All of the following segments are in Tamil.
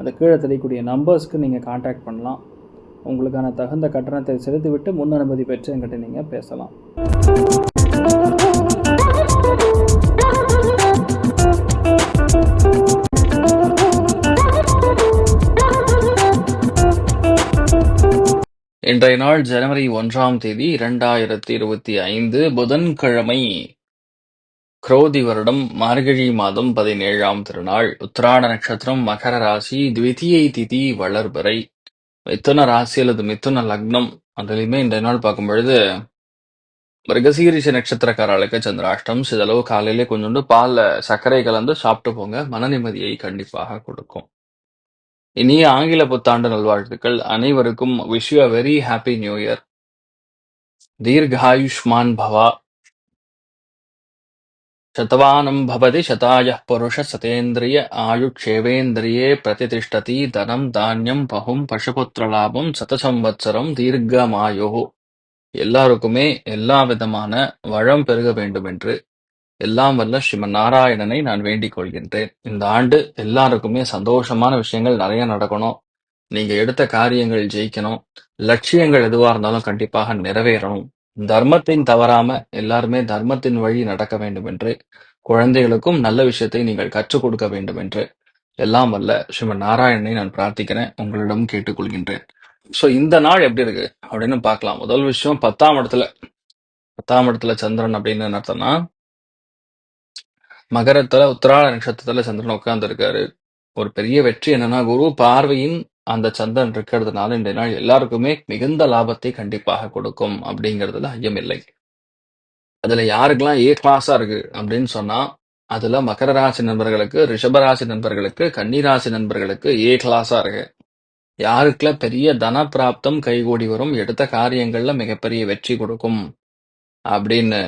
அந்த கீழே தெரியக்கூடிய நம்பர்ஸ்க்கு நீங்கள் காண்டாக்ட் பண்ணலாம். உங்களுக்கான தகுந்த கட்டணத்தை செலுத்திவிட்டு முன் அனுமதி பெற்று என்கிட்ட நீங்கள் பேசலாம். இன்றைய நாள் ஜனவரி ஒன்றாம் தேதி இரண்டாயிரத்தி இருபத்தி ஐந்து புதன்கிழமை. குரோதி வருடம் மார்கழி மாதம் பதினேழாம் திருநாள் உத்திராட நட்சத்திரம் மகர ராசி த்விதியை திதி வளர்பிறை மிதுன ராசி அல்லது மிதுன லக்னம் அதுலயுமே இந்த நாள் பார்க்கும் பொழுது மிருகசீரிஷ நட்சத்திரக்காரர்களுக்கு சந்திராஷ்டம் சிதளவு காலையிலே கொஞ்சோண்டு பால்ல சர்க்கரை கலந்து சாப்பிட்டு போங்க மன நிம்மதியை கண்டிப்பாக கொடுக்கும். இனிய ஆங்கில புத்தாண்டு நல்வாழ்த்துக்கள் அனைவருக்கும் wish you very happy new year தீர்காயுஷ்மான் பவா. शतवानं भवति शतायः पुरुषः सतेन्द्रिय आयुक्षेवेन्द्रिये प्रतितिष्ठति धनं தானியம் பகும் பசுபுத்திரலாபம் சதசம்வத்சரம் தீர்க்கமாயுः எல்லாருக்குமே எல்லா விதமான வளம் பெருக வேண்டும் என்று எல்லாம் வல்ல ஸ்ரீமன் நாராயணனை நான் வேண்டிக் கொள்கின்றேன் இந்த ஆண்டு எல்லாருக்குமே சந்தோஷமான விஷயங்கள் நிறைய நடக்கணும் நீங்க எடுத்த காரியங்கள் ஜெயிக்கணும் லட்சியங்கள் எதுவா இருந்தாலும் கண்டிப்பாக நிறைவேறணும் தர்மத்தின் தவறாம எல்லாருமே தர்மத்தின் வழி நடக்க வேண்டும் என்று குழந்தைகளுக்கும் நல்ல விஷயத்தை நீங்கள் கற்றுக் கொடுக்க வேண்டும் என்று எல்லாம் வல்ல ஸ்ரீமன் நாராயணனை நான் பிரார்த்திக்கிறேன் உங்களிடம் கேட்டுக்கொள்கின்றேன். சோ இந்த நாள் எப்படி இருக்கு அப்படின்னு பார்க்கலாம். முதல் விஷயம் பத்தாம் இடத்துல பத்தாம் இடத்துல சந்திரன் அப்படின்னு என்ன அர்த்தம்னா மகரத்துல உத்திராட நட்சத்திரத்துல சந்திரன் உட்கார்ந்து இருக்காரு ஒரு பெரிய வெற்றி என்னன்னா குரு பார்வையின் அந்த சந்திரன் இருக்கிறதுனால இந்த நாள் எல்லாருக்குமே மிகுந்த லாபத்தை கண்டிப்பாக கொடுக்கும் அப்படிங்கிறதுல ஐயம் இல்லை. அதுல யாருக்கெல்லாம் ஏ கிளாஸா இருக்கு அப்படின்னு சொன்னா அதுல மகர ராசி நண்பர்களுக்கு ரிஷபராசி நண்பர்களுக்கு கன்னிராசி நண்பர்களுக்கு ஏ கிளாஸா இருக்கு. யாருக்கெல்லாம் பெரிய தன பிராப்தம் கைகூடி வரும் எடுத்த காரியங்கள்ல மிகப்பெரிய வெற்றி கொடுக்கும் அப்படின்னு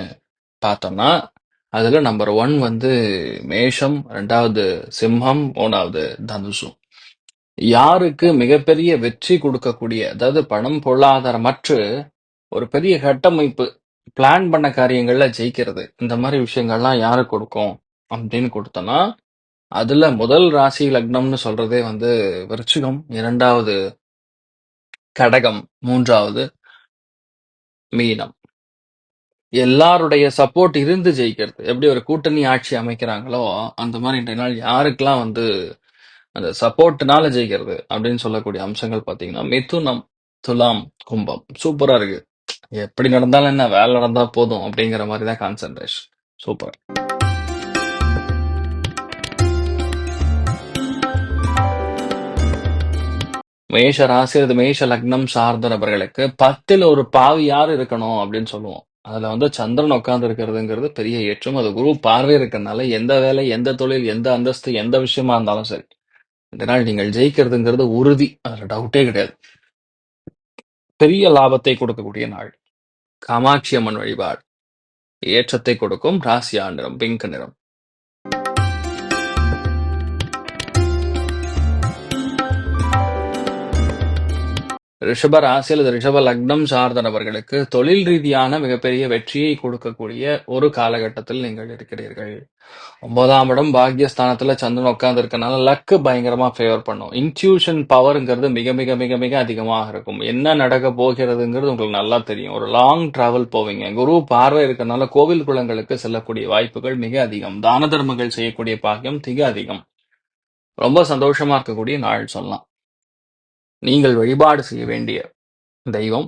பார்த்தோம்னா அதுல நம்பர் ஒன் வந்து மேஷம் ரெண்டாவது சிம்ஹம் மூணாவது தனுஷும் யாருக்கு மிகப்பெரிய வெற்றி கொடுக்கக்கூடிய அதாவது பணம் பொருளாதாரமற்று ஒரு பெரிய கட்டமைப்பு பிளான் பண்ண காரியங்கள்ல ஜெயிக்கிறது. இந்த மாதிரி விஷயங்கள்லாம் யாரு கொடுக்கும் அப்படின்னு கொடுத்தோம்னா அதுல முதல் ராசி லக்னம்னு சொல்றதே வந்து விருச்சிகம் இரண்டாவது கடகம் மூன்றாவது மீனம். எல்லாருடைய சப்போர்ட் இருந்து ஜெயிக்கிறது. எப்படி ஒரு கூட்டணி ஆட்சி அமைக்கிறாங்களோ அந்த மாதிரி இன்றைய நாள் யாருக்கெல்லாம் வந்து அந்த சப்போர்ட்னால ஜெயிக்கிறது அப்படின்னு சொல்லக்கூடிய அம்சங்கள் பாத்தீங்கன்னா மிதுனம் துலாம் கும்பம். சூப்பரா இருக்கு. எப்படி நடந்தாலும் என்ன வேலை நடந்தா போதும் அப்படிங்கிற மாதிரி தான் கான்சன்ட்ரேஷன் சூப்பர் மேஷ ராசி அல்லது மேஷ லக்னம் சார்ந்த நபர்களுக்கு பத்தில் ஒரு பாவி யார் இருக்கணும் அப்படின்னு சொல்லுவோம். அதுல வந்து சந்திரன் உட்கார்ந்து இருக்கிறதுங்கிறது பெரிய ஏற்றம். அது குரு பார்வை இருக்கிறதுனால எந்த வேலை எந்த தொழில் எந்த அந்தஸ்து எந்த விஷயமா இருந்தாலும் சரி. இந்த நாள் நீங்கள் ஜெயிக்கிறதுங்கிறது உறுதி. அதில் டவுட்டே கிடையாது. பெரிய லாபத்தை கொடுக்கக்கூடிய நாள். காமாட்சி அம்மன் வழிபாடு. ஏற்றத்தை கொடுக்கும் ராசியா நிறம் பிங்க் நிறம். ரிஷப ராசி அல்லது ரிஷப லக்னம் சார்ந்த நபர்களுக்கு தொழில் ரீதியான மிகப்பெரிய வெற்றியை கொடுக்கக்கூடிய ஒரு காலகட்டத்தில் நீங்கள் இருக்கிறீர்கள். ஒன்பதாம் இடம் பாக்யஸ்தானத்துல சந்திரன் உட்கார்ந்து இருக்கனால லக்கு பயங்கரமா ஃபேவர் பண்ணும். இன்ட்யூஷன் பவருங்கிறது மிக மிக மிக மிக அதிகமாக இருக்கும். என்ன நடக்க போகிறதுங்கிறது உங்களுக்கு நல்லா தெரியும். ஒரு லாங் டிராவல் போவீங்க. குரு பார்வை இருக்கனால கோவில் குளங்களுக்கு செல்லக்கூடிய வாய்ப்புகள் மிக அதிகம். தான தர்மங்கள் செய்யக்கூடிய பாக்கியம் மிக அதிகம். ரொம்ப சந்தோஷமா இருக்கக்கூடிய நாள் சொல்லலாம். நீங்கள் வழிபாடு செய்ய வேண்டிய தெய்வம்.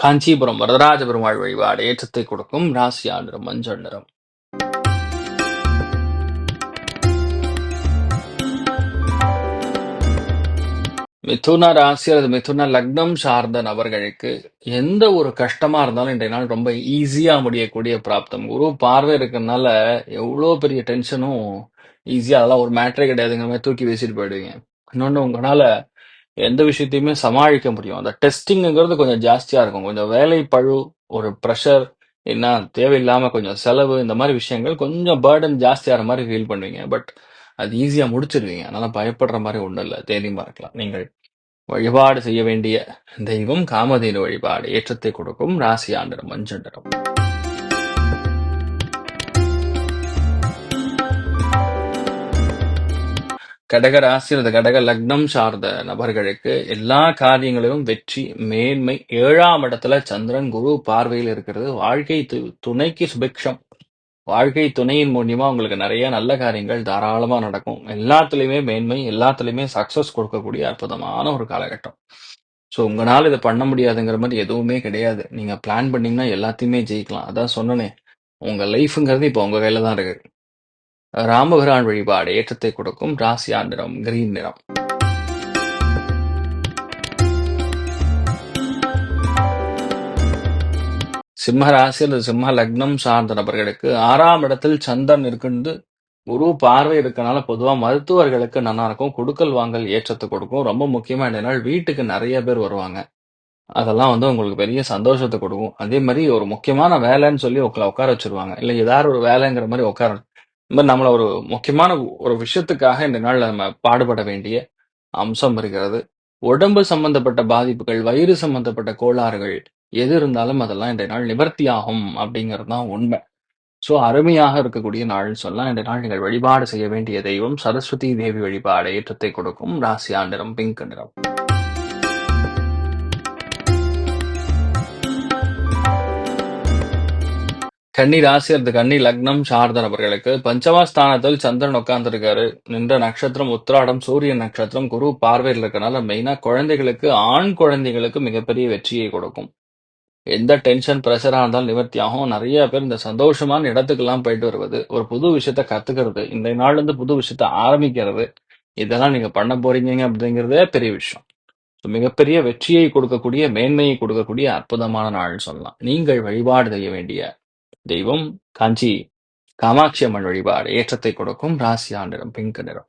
காஞ்சிபுரம் வரதராஜ பெருமாள் வழிபாடு ஏற்றத்தை கொடுக்கும் ராசியா நிறம் மஞ்சள் நிறம். மிதுன ராசி அல்லது மிதுன லக்னம் சார்ந்த நபர்களுக்கு எந்த ஒரு கஷ்டமா இருந்தாலும் இன்றைய நாள் ரொம்ப ஈஸியா முடியக்கூடிய பிராப்தம். குரு பார்வை இருக்கிறதுனால எவ்வளோ பெரிய டென்ஷனும் ஈஸியா அதெல்லாம் ஒரு மேட்டரே கிடையாதுங்கிற மாதிரி தூக்கி வீசிட்டு போயிடுவீங்க. இன்னொன்னு உங்களால எந்த விஷயத்தையுமே சமாளிக்க முடியும். அந்த டெஸ்டிங்கிறது கொஞ்சம் ஜாஸ்தியா இருக்கும். கொஞ்சம் வேலை பழு ஒரு ப்ரெஷர் என்ன தேவையில்லாம கொஞ்சம் செலவு இந்த மாதிரி விஷயங்கள் கொஞ்சம் பர்டன் ஜாஸ்தியாகிற மாதிரி ஃபீல் பண்ணுவீங்க. பட் அது ஈஸியா முடிச்சிருவீங்க. அதனால பயப்படுற மாதிரி ஒண்ணும் இல்லை தைரியமா இருக்கலாம். நீங்கள் வழிபாடு செய்ய வேண்டிய தெய்வம் காமதேனு வழிபாடு. ஏற்றத்தை கொடுக்கும். ராசி நிறம் மஞ்சள் நிறம். கடக ராசி அல்லது கடக லக்னம் சார்ந்த நபர்களுக்கு எல்லா காரியங்களிலும் வெற்றி, மேன்மை, ஏழாம் இடத்துல சந்திரன், குரு பார்வையில் இருக்கிறது. வாழ்க்கை து துணைக்கு சுபிக்ஷம். வாழ்க்கை துணையின் மூலியமா உங்களுக்கு நிறைய நல்ல காரியங்கள் தாராளமா நடக்கும். எல்லாத்துலயுமே மேன்மை, எல்லாத்துலயுமே சக்சஸ் கொடுக்கக்கூடிய அற்புதமான ஒரு காலகட்டம். ஸோ உங்களால் இதை பண்ண முடியாதுங்கிற மாதிரி எதுவுமே கிடையாது. நீங்க பிளான் பண்ணீங்கன்னா எல்லாத்தையுமே ஜெயிக்கலாம். அதான் சொன்னனே, உங்க லைஃப்ங்கிறது இப்போ உங்க கையில தான் இருக்கு. ராமபிரான் வழிபாடு ஏற்றத்தை கொடுக்கும். ராசியா நிறம் கிரீன் நிறம். சிம்ம ராசி அல்லது சிம்ம லக்னம் சார்ந்த நபர்களுக்கு ஆறாம் இடத்தில் சந்திரன் இருக்குன்னு குரு பார்வை இருக்கனால பொதுவா மருத்துவர்களுக்கு நல்லா இருக்கும். குடுக்கல் வாங்கல் ஏற்றத்தை கொடுக்கும். ரொம்ப முக்கியமா என்னன்னா வீட்டுக்கு நிறைய பேர் வருவாங்க. அதெல்லாம் வந்து உங்களுக்கு பெரிய சந்தோஷத்தை கொடுக்கும். அதே மாதிரி ஒரு முக்கியமான வேலைன்னு சொல்லி உங்களை உட்கார வச்சிருவாங்க இல்ல ஏதாவது ஒரு வேலைங்கிற மாதிரி உட்கார இந்த மாரி நம்மள ஒரு முக்கியமான ஒரு விஷயத்துக்காக இந்த நாள்ல நம்ம பாடுபட வேண்டிய அம்சம் இருக்கிறது. உடம்பு சம்பந்தப்பட்ட பாதிப்புகள், வயிறு சம்பந்தப்பட்ட கோளாறுகள் எது இருந்தாலும் அதெல்லாம் இந்த நாள் நிவர்த்தியாகும் அப்படிங்கிறது தான் உண்மை. ஸோ அருமையாக இருக்கக்கூடிய நாள் சொல்லலாம். இந்த நாள் நீங்கள் வழிபாடு செய்ய வேண்டிய தெய்வம் சரஸ்வதி தேவி வழிபாடு ஏற்றத்தை கொடுக்கும். ராசி ஆண்டிரம் பிங்க் நிறம். கன்னி ராசி அல்லது கன்னி லக்னம் சார்ந்த நபர்களுக்கு பஞ்சமஸ்தானத்தில் சந்திரன் உட்கார்ந்துருக்காரு நின்ற நட்சத்திரம் உத்திராடம், சூரியன் நட்சத்திரம், குரு பார்வையில் இருக்கனால மெயினா குழந்தைகளுக்கு, ஆண் குழந்தைகளுக்கு மிகப்பெரிய வெற்றியை கொடுக்கும். எந்த டென்ஷன், பிரஷரா இருந்தாலும் நிவர்த்தியாகும். நிறைய பேர் இந்த சந்தோஷமான இடத்துக்கெல்லாம் போயிட்டு வருவது, ஒரு புது விஷயத்த கத்துக்கிறது, இந்த நாள்ல இருந்து புது விஷயத்த ஆரம்பிக்கிறது, இதெல்லாம் நீங்க பண்ண போறீங்க அப்படிங்கிறதே பெரிய விஷயம். மிகப்பெரிய வெற்றியை கொடுக்கக்கூடிய, மேன்மையை கொடுக்கக்கூடிய அற்புதமான நாள்னு சொல்லலாம். நீங்கள் வழிபாடு செய்ய வேண்டிய தெய்வம் காஞ்சி காமாட்சி அம்மன் வழிபாடு ஏற்றத்தை கொடுக்கும். ராசியா நிறம் பிங்க் நிறம்.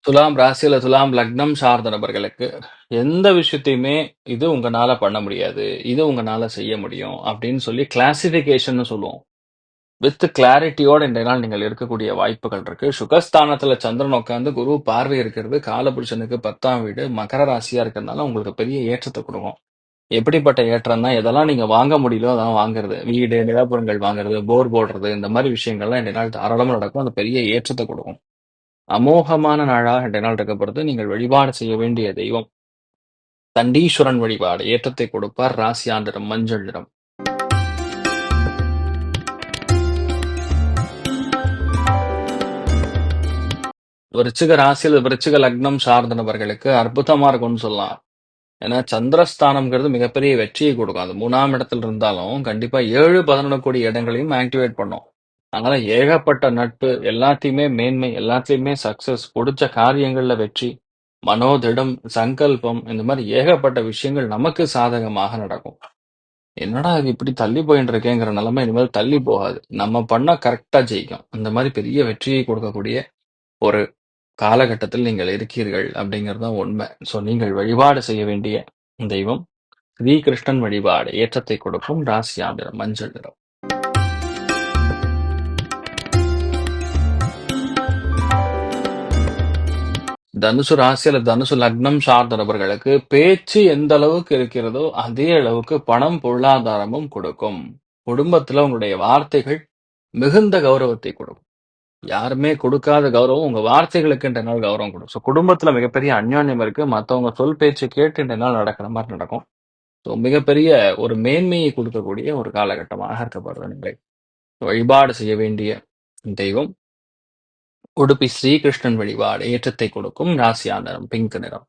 துலாம் ராசியில துலாம் லக்னம் சார்ந்த நபர்களுக்கு எந்த விஷயத்தையுமே இது உங்களால பண்ண முடியாது. இது உங்களால செய்ய முடியும் அப்படின்னு சொல்லி கிளாசிபிகேஷன் சொல்லுவோம். வித் கிளாரிட்டியோட இந்த நாள் நீங்கள் இருக்கக்கூடிய வாய்ப்புகள் இருக்கு. சுகஸ்தானத்துல சந்திரன் உட்காந்து குரு பார்வை இருக்கிறது. காலபுருஷனுக்கு 10ஆம் வீடு மகர ராசியா இருக்கிறதுனால உங்களுக்கு பெரிய ஏற்றத்தை கொடுக்கும். எப்படிப்பட்ட ஏற்றம்னா, எதெல்லாம் நீங்க வாங்க முடியலோ அதெல்லாம் வாங்குறது. வீடு, நிலப்புறங்கள் வாங்குறது, போர் போடுறது இந்த மாதிரி விஷயங்கள்லாம் இந்த நாள் தாராளமா நடக்கும். அந்த பெரிய ஏற்றத்தை கொடுக்கும். அமோகமான நாளாக இந்த நாள் இருக்கப்படுது. நீங்கள் வழிபாடு செய்ய வேண்டிய தெய்வம் தண்டீஸ்வரன் வழிபாடு ஏற்றத்தை கொடுப்பார். ராசியாந்திரம் மஞ்சள் நிறம். விருச்சிக ராசியில் விருச்சிக லக்னம் சார்ந்த நபர்களுக்கு அற்புதமா இருக்கும்னு சொல்லலாம். ஏன்னா சந்திரஸ்தானம்ங்கிறது மிகப்பெரிய வெற்றியை கொடுக்கும். அது மூணாம் இடத்துல இருந்தாலும் கண்டிப்பா ஏழு பதினொன்று கோடி இடங்களையும் ஆக்டிவேட் பண்ணும். அதனால ஏகப்பட்ட நட்பு, எல்லாத்தையுமே மேன்மை, எல்லாத்தையுமே சக்சஸ், பிடிச்ச காரியங்கள்ல வெற்றி, மனோதிடம், சங்கல்பம் இந்த மாதிரி ஏகப்பட்ட விஷயங்கள் நமக்கு சாதகமாக நடக்கும். என்னடா இது இப்படி தள்ளி போயிட்டு இருக்கேங்கிற நிலைமை இனிமேல் தள்ளி போகாது. நம்ம பண்ணா கரெக்டா ஜெயிக்கும். அந்த மாதிரி பெரிய வெற்றியை கொடுக்கக்கூடிய ஒரு காலகட்டத்தில் நீங்கள் இருக்கீர்கள் அப்படிங்கிறது தான் உண்மை. ஸோ நீங்கள் வழிபாடு செய்ய வேண்டிய தெய்வம் ஸ்ரீகிருஷ்ணன் வழிபாடு ஏற்றத்தை கொடுக்கும். ராசியா நிறம் மஞ்சள் நிறம். தனுசு ராசி அல்லது தனுசு லக்னம் சார்ந்த நபர்களுக்கு பேச்சு எந்த அளவுக்கு இருக்கிறதோ அதே அளவுக்கு பணம், பொருளாதாரமும் கொடுக்கும். குடும்பத்துல உங்களுடைய வார்த்தைகள் மிகுந்த கௌரவத்தை கொடுக்கும். யாருமே கொடுக்காத கௌரவம் உங்க வார்த்தைகளுக்கு இன்றைய நாள் கௌரவம் கொடுக்கும். ஸோ குடும்பத்துல மிகப்பெரிய அந்யோன்யம் இருக்கு. மத்தவங்க சொல் பேச்சு கேட்டு இன்றைய நாள் நடக்கிற மாதிரி நடக்கும். ஸோ மிகப்பெரிய ஒரு மேன்மையை கொடுக்கக்கூடிய ஒரு காலகட்டமாக இருக்கப்படுது நிலை. வழிபாடு செய்ய வேண்டிய தெய்வம் உடுப்பி ஸ்ரீகிருஷ்ணன் வழிபாடு ஏற்றத்தை கொடுக்கும். ராசியா நிறம் பிங்க் நிறம்.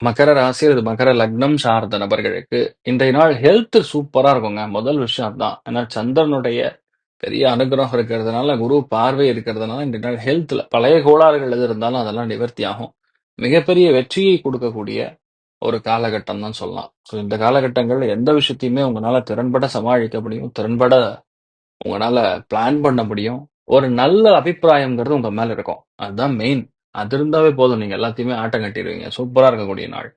மகர ராசி அல்லது மகர லக்னம் சார்ந்த நபர்களுக்கு இன்றைய நாள் ஹெல்த் சூப்பராக இருக்குங்க. முதல் விஷயம் தான் ஏன்னா சந்திரனுடைய பெரிய அனுகிரகம் இருக்கிறதுனால, குரு பார்வை இருக்கிறதுனால இன்றைய நாள் ஹெல்த்தில் பழைய கோளாறுகள் எது இருந்தாலும் அதெல்லாம் நிவர்த்தி ஆகும். மிகப்பெரிய வெற்றியை கொடுக்கக்கூடிய ஒரு காலகட்டம் தான் சொல்லலாம். ஸோ இந்த காலகட்டங்களில் எந்த விஷயத்தையுமே உங்களால் திறன்பட சமாளிக்க முடியும். திறன்பட உங்களால் பிளான் பண்ண முடியும். ஒரு நல்ல அபிப்பிராயம்ங்கிறது உங்கள் மேலே இருக்கும். அதுதான் மெயின். அது இருந்தாவே போதும். நீங்க எல்லாத்தையுமே ஆட்டம் கட்டிடுவீங்க. சூப்பரா இருக்கக்கூடிய நாள்.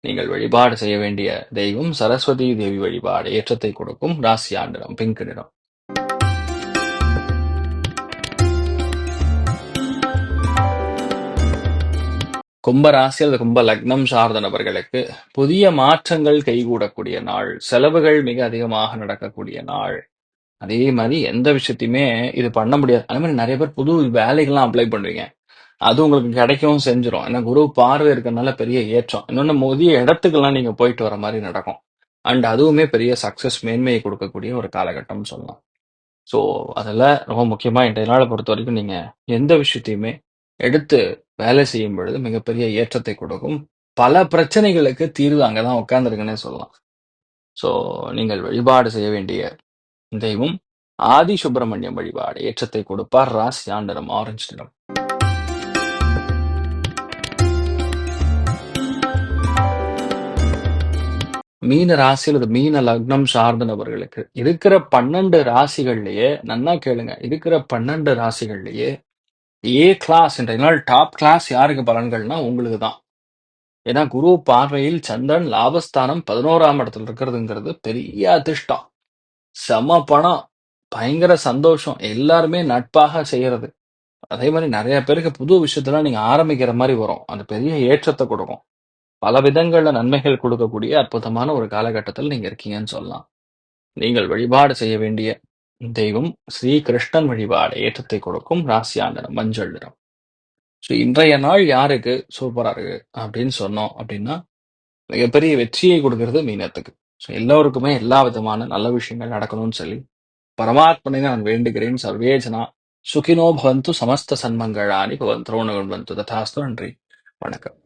நீங்கள் வழிபாடு செய்ய வேண்டிய தெய்வம் சரஸ்வதி தேவி வழிபாடு ஏற்றத்தை கொடுக்கும் ராசி ஆண்டிடம் பிங்க் நிறம். கும்ப ராசி அல்லது கும்ப லக்னம் சார்ந்த நபர்களுக்கு புதிய மாற்றங்கள் கைகூடக்கூடிய நாள். செலவுகள் மிக அதிகமாக நடக்கக்கூடிய நாள். அதே மாதிரி எந்த விஷயத்தையுமே இது பண்ண முடியாது. அதே மாதிரி நிறைய பேர் புது வேலைகள்லாம் அப்ளை பண்றீங்க அது உங்களுக்கு கிடைக்கவும் செஞ்சிடும் ஏன்னா குரு பார்வை இருக்கிறதுனால பெரிய ஏற்றம். இன்னொன்று புதிய இடத்துக்கெல்லாம் நீங்கள் போயிட்டு வர மாதிரி நடக்கும். அண்ட் அதுவுமே பெரிய சக்சஸ் மேன்மையை கொடுக்கக்கூடிய ஒரு காலகட்டம்னு சொல்லலாம். ஸோ அதில் ரொம்ப முக்கியமாக இன்றைய பொறுத்த வரைக்கும் நீங்கள் எந்த விஷயத்தையுமே எடுத்து வேலை செய்யும் பொழுது மிகப்பெரிய ஏற்றத்தை கொடுக்கும். பல பிரச்சனைகளுக்கு தீர்வு அங்கே தான் உட்காந்துருக்குன்னே சொல்லலாம். ஸோ நீங்கள் வழிபாடு செய்ய வேண்டிய தெய்வம் ஆதி சுப்பிரமணியம் வழிபாடு ஏற்றத்தை கொடுப்பார். ராசி ஆண்டனம் ஆரஞ்சு நிறம். மீன ராசி அல்லது மீன லக்னம் சார்ந்த நபர்களுக்கு இருக்கிற 12 ராசிகள்லயே நன்னா கேளுங்க. இருக்கிற 12 ராசிகள்லயே ஏ கிளாஸ் என்ற நாள் டாப் கிளாஸ் யாருக்கு பலன்கள்னா உங்களுக்கு தான். ஏன்னா குரு பார்வையில் சந்திரன் லாபஸ்தானம் 11ஆம் இடத்துல இருக்கிறதுங்கிறது பெரிய அதிர்ஷ்டம். செம பணம். பயங்கர சந்தோஷம். எல்லாருமே நட்பாக செய்யறது. அதே மாதிரி நிறைய பேருக்கு புது விஷயத்தெல்லாம் நீங்க ஆரம்பிக்கிற மாதிரி வரும். அது பெரிய ஏற்றத்தை கொடுக்கும். பல விதங்கள்ல நன்மைகள் கொடுக்கக்கூடிய அற்புதமான ஒரு காலகட்டத்தில் நீங்க இருக்கீங்கன்னு சொல்லலாம். நீங்கள் வழிபாடு செய்ய வேண்டிய தெய்வம் ஸ்ரீ கிருஷ்ணன் வழிபாடு ஏற்றத்தை கொடுக்கும். ராசி மஞ்சள் நிறம். ஸோ இன்றைய நாள் யாருக்கு சூப்பரா இருக்கு அப்படின்னு சொன்னோம் அப்படின்னா, மிகப்பெரிய வெற்றியை கொடுக்கிறது மீனத்துக்கு. ஸோ எல்லோருக்குமே எல்லா விதமான நல்ல விஷயங்கள் நடக்கணும்னு சொல்லி பரமாத்மனை நான் வேண்டுகிறேன். சர்வே ஜனா சுகினோ பவந்து சமஸ்த சன்மங்களானி பவந்தோ நுவந்து ததாஸ்து நன்றி. வணக்கம்.